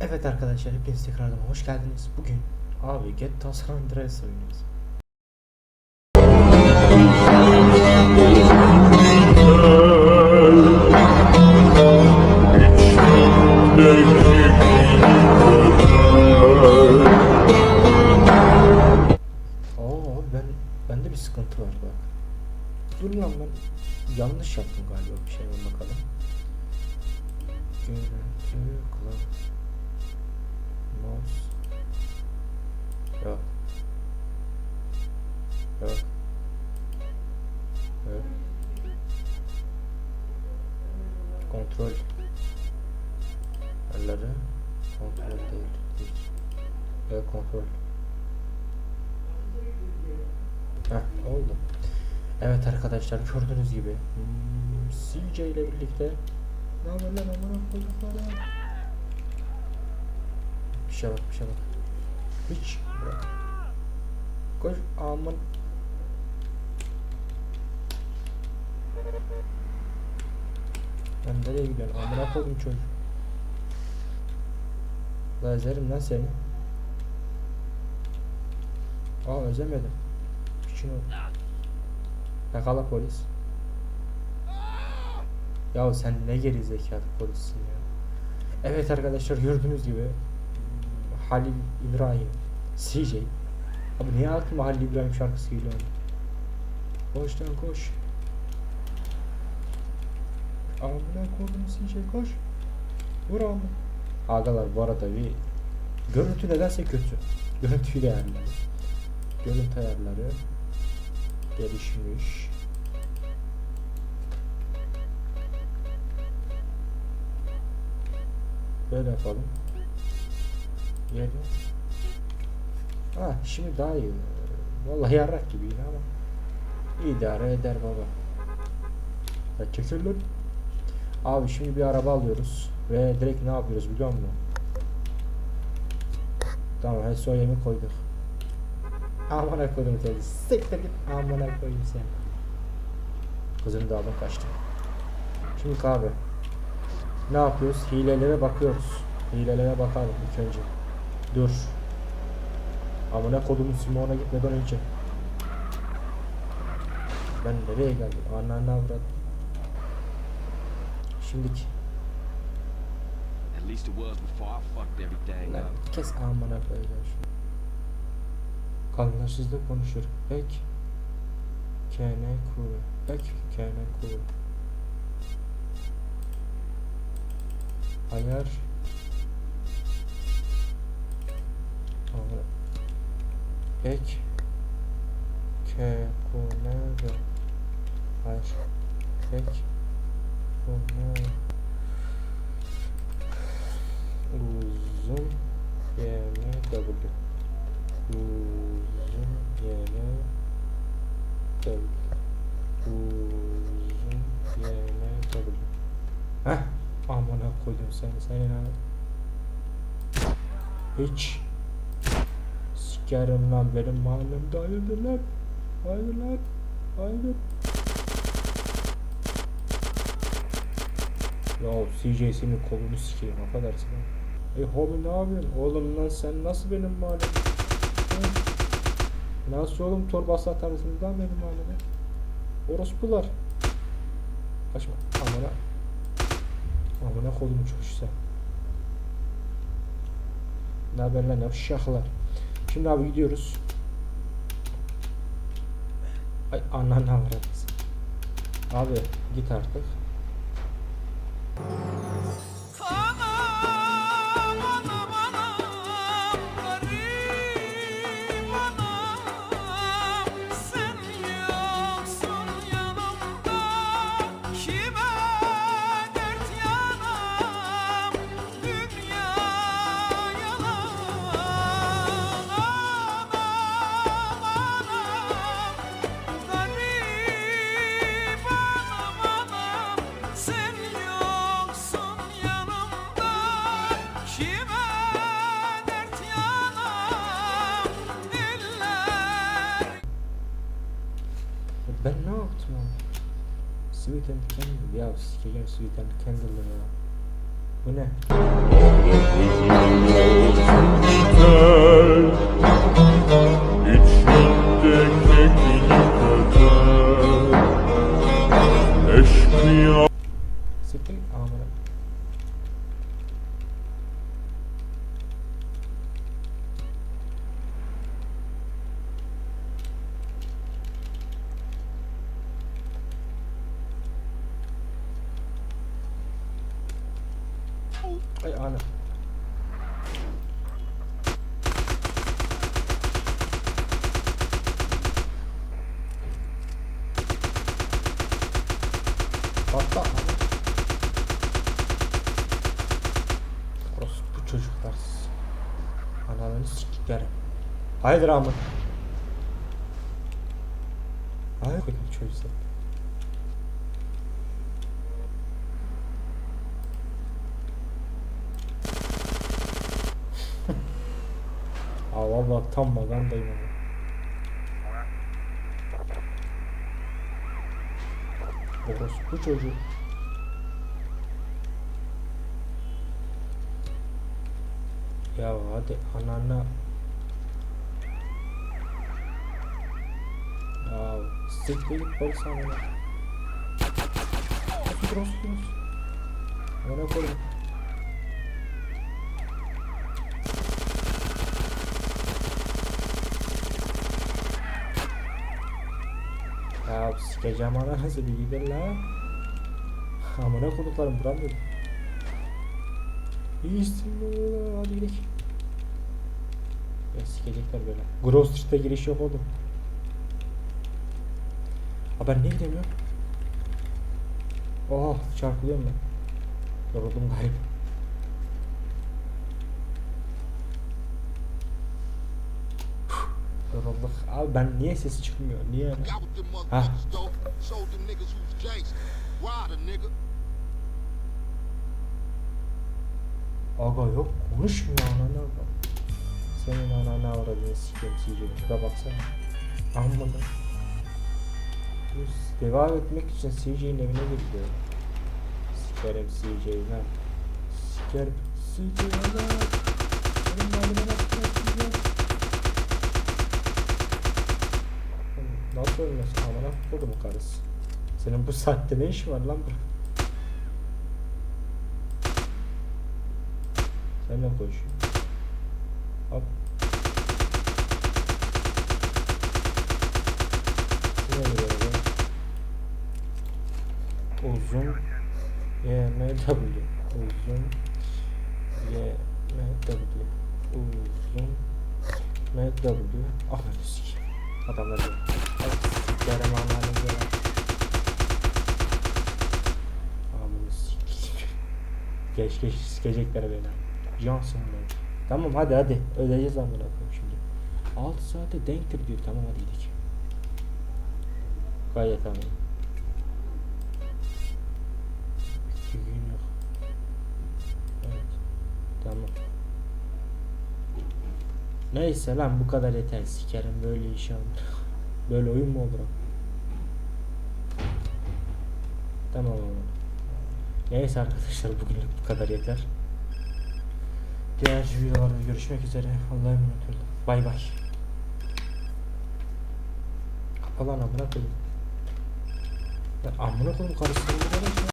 Evet arkadaşlar hepiniz tekrardan hoş geldiniz. Bugün abi GTA San Andreas oynuyoruz. Oo ben bende bir sıkıntı var bak. Dur lan ben yanlış yaptım galiba bir şey bakalım. Görüntü kulağı. Mouse. Yok. Yok. Yok. Kontrol. Elleri. Kontrol değil. değil. Evet kontrol. Heh oldu. Evet arkadaşlar gördüğünüz gibi hmm, CJ ile birlikte ne haber lan amına koyduklarım Bir şey bak bir şey bak Hiç. Bırak Koş aman Ben nereye gidiyorsun? Amına koydum çocuk. La ezerim lan seni. Aa özemedim Piçin oldu. Yakala polis. Ya sen ne geri zekalı polissin ya. Evet arkadaşlar gördüğünüz gibi Halil İbrahim CJ Abi niye aklıma Halil İbrahim şarkısı geliyor? Koş lan koş. Amına koydum CJ koş. Vur amına. Agalar bu arada bir görüntü nedense kötü. Görüntüyü de ayarları. Görüntü ayarları gelişmiş. Böyle yapalım. Yedi. Ha şimdi daha iyi. Vallahi yarrak gibi yine ama idare eder baba. Ya çekil lan. Abi şimdi bir araba alıyoruz ve direkt ne yapıyoruz biliyor musun? Tamam HSO'yu koyduk. Amına koydum seni. Siktir git. Amına koyayım seni. Kızım da aldım kaçtı. Şimdi kahve. Ne yapıyoruz? Hilelere bakıyoruz. Hilelere bakalım ilk önce. Dur. Amına kodumun Simon'a gitmeden önce. Ben nereye geldim? Anneanne avrat. Şimdiki. Lan kes amına koyacağım şunu. Kalınlaşızda konuşur. Ek. Kene kuru. Ek kene kuru. Ayar. Ek. Ke kune ve. Hayır. Ek. Kune. Uzun. YMW. Uzun yere dön. Uzun yere dön. Heh. Amına koydum seni. Senin ha. Hiç. Sikerim lan benim mahallemde hayırdır lan. Hayırdır lan. Hayırdır. Ya CJ senin kolunu sikeyim affedersin ha. E hobi ne yapıyorsun? Oğlum lan sen nasıl benim mahallemde? Nasıl oğlum torbası atarsınız lan benim mahallede? Orospular. Kaçma. Amına. Amına kolumu çoşsa. Ne haber lan yavşaklar. Şimdi abi gidiyoruz. Ay ananı avradız. Abi git artık. Sweet and Candle. Ya sikeceğim Sweet and Candle'ı ya. Bu ne? Ay ana. Patla. Orası bu çocuklar. Analarını siktiklerim. Hayırdır amın. Hayır koydum çocuklar. Aa vallahi tam magandayım ama. Orası bu çocuk. Ya hadi anana. Ya siktir git polis amına. Dur dur. Amına koyayım. Sikeceğim ananızı bir gidin la. Amına koduklarım buram dedim. İyisin la hadi gidelim. Ya sikecekler böyle. Grove Street'e giriş yok oğlum. Ha ben niye gidemiyorum? Oh çarpılıyorum ben. Yoruldum galiba. Yorulduk. Abi ben niye sesi çıkmıyor? Niye? Got Showed them niggas who's gangster. Rider nigga. Aga yok konuşmuyor anana bak. Senin anana avradını sikeyim CJ'ye. Şuna baksana. Amına. Biz devam etmek için CJ'nin evine gidiyor. Sikerim CJ'yi lan. Sikerim CJ'yi lan. Benim halime nasıl? Nasıl ölmesin amına kodum karısı. Senin bu saatte ne işin var lan burada? Seninle konuşuyor. Hop. Uzun YMW Uzun YMW Uzun MW Ah ben. Adamlar diyor. Sikerim anlarını böyle. Amını. Geç geç sikecekler beni. Johnson Bey. Tamam hadi hadi. Ödeyeceğiz amına koyayım şimdi. 6 saate denktir diyor. Tamam hadi gidelim. Gayet tamam. Bir yok. Evet. Tamam. Neyse lan bu kadar yeter. Sikerim böyle iş alır. Böyle oyun mu olur? Tamam ama. Neyse arkadaşlar bugünlük bu kadar yeter. Diğer videolarda görüşmek üzere. Allah'a emanet olun. Bay bay. Kapa lan amına koyayım. Ya amına koyayım karısını